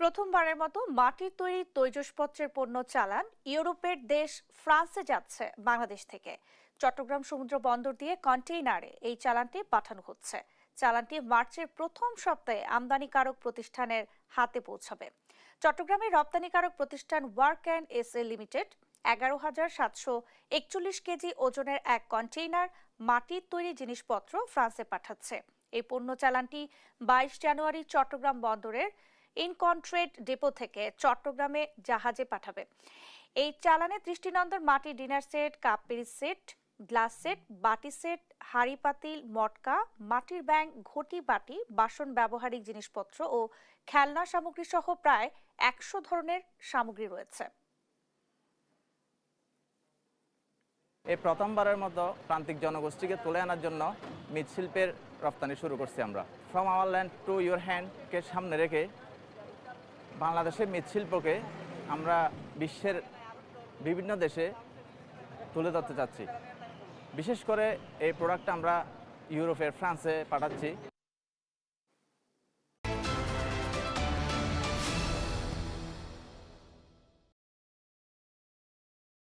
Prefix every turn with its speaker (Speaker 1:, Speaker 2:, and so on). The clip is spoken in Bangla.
Speaker 1: প্রথমবারের মতো মাটির তৈরি তৈজসপত্রের পণ্য চালান ইউরোপের দেশ ফ্রান্সে যাচ্ছে বাংলাদেশ থেকে। চট্টগ্রাম সমুদ্র বন্দর দিয়ে কন্টেইনারে এই চালানটি পাঠানো হচ্ছে। চালানটি মার্চের প্রথম সপ্তাহে আমদানিকারক প্রতিষ্ঠানের হাতে পৌঁছাবে। চট্টগ্রামের রপ্তানিকারক প্রতিষ্ঠান work and S A limited এগারো হাজার সাতশো একচল্লিশ কেজি ওজনের এক কন্টেইনার মাটির তৈরি জিনিসপত্র ফ্রান্সে পাঠাচ্ছে। এই পণ্য চালানটি বাইশ জানুয়ারি চট্টগ্রাম বন্দরের ইনকন্ট্রেট ডেপো থেকে চট্টগ্রামে জাহাজে পাঠাবে। এই চালানে দৃষ্টিনন্দন মাটির dinner set cup set, glass set, বাটি সেট, হাড়ি পাতিল, মটকা, মাটির ব্যাং ঘটি বাটি, বাসন ব্যবহারিক জিনিসপত্র ও খেলনা সামগ্রী সহ প্রায় একশো ধরনের সামগ্রী রয়েছে।
Speaker 2: এই প্রথমবারের মতো প্রান্তিক জনগোষ্ঠীকে তুলে আনার জন্য মৃৎশিল্পের রপ্তানি শুরু করছি আমরা। From our land to your হ্যান্ডকে সামনে রেখে বাংলাদেশের মৃৎশিল্পকে আমরা বিশ্বের বিভিন্ন দেশে তুলে ধরতে চাচ্ছি। বিশেষ করে এই প্রোডাক্টটা আমরা ইউরোপের, ফ্রান্সে পাঠাচ্ছি।